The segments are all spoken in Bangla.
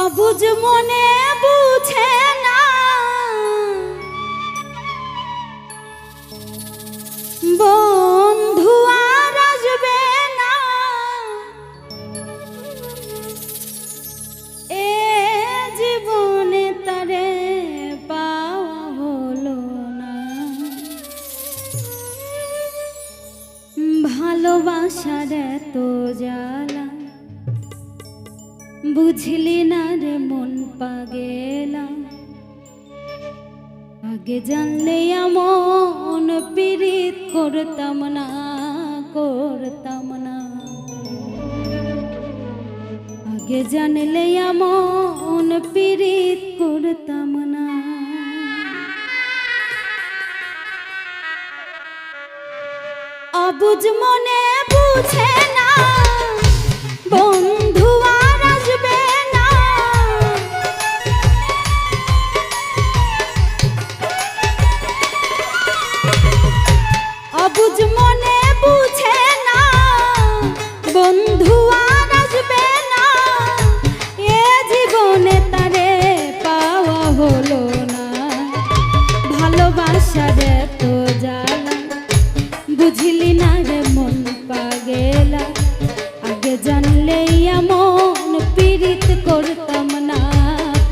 অবুজ মনে বুঝে না। বন্ধু আর আসবে না। এ জীবনে তারে পাওয়া হলো না। ভালোবাসার তো জ্বালা। বুঝলি না রে মন পাগেলা? আগে জানলে আমন পীড়িত করতাম না করতাম না। আগে জানলে আমন পীড়িত করতাম না। অবুঝ মনে বুঝে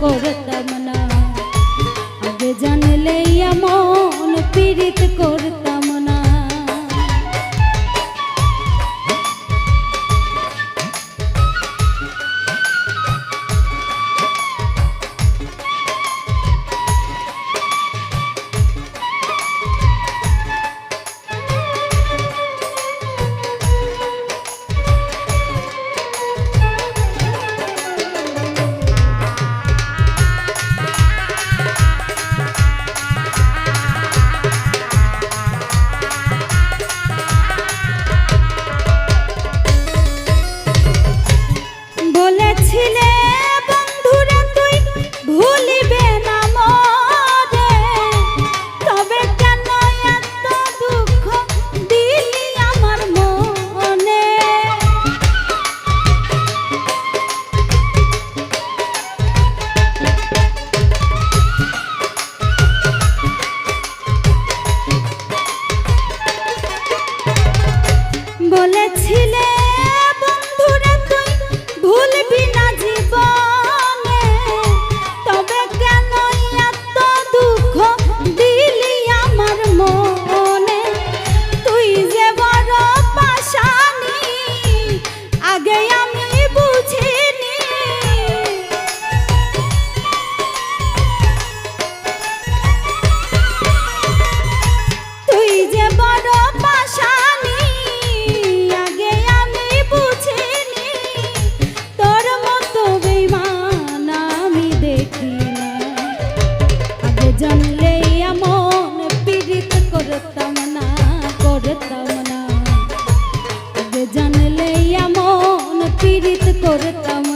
করে করতাম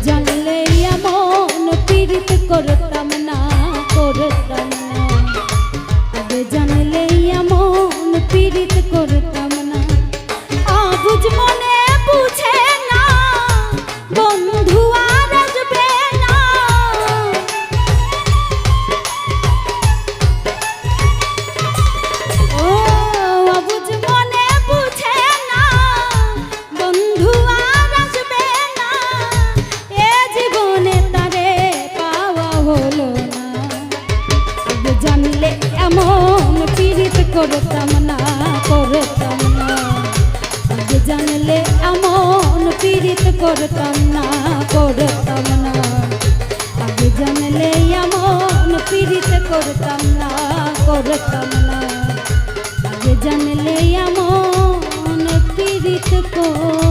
ya করতাম না করতাম না আগে জানলে এমন পীড়িত করতাম না করতাম না আগে জানলে এমন পীড়িত করতাম না করতাম না আগে জানলে এমন পীড়িত কর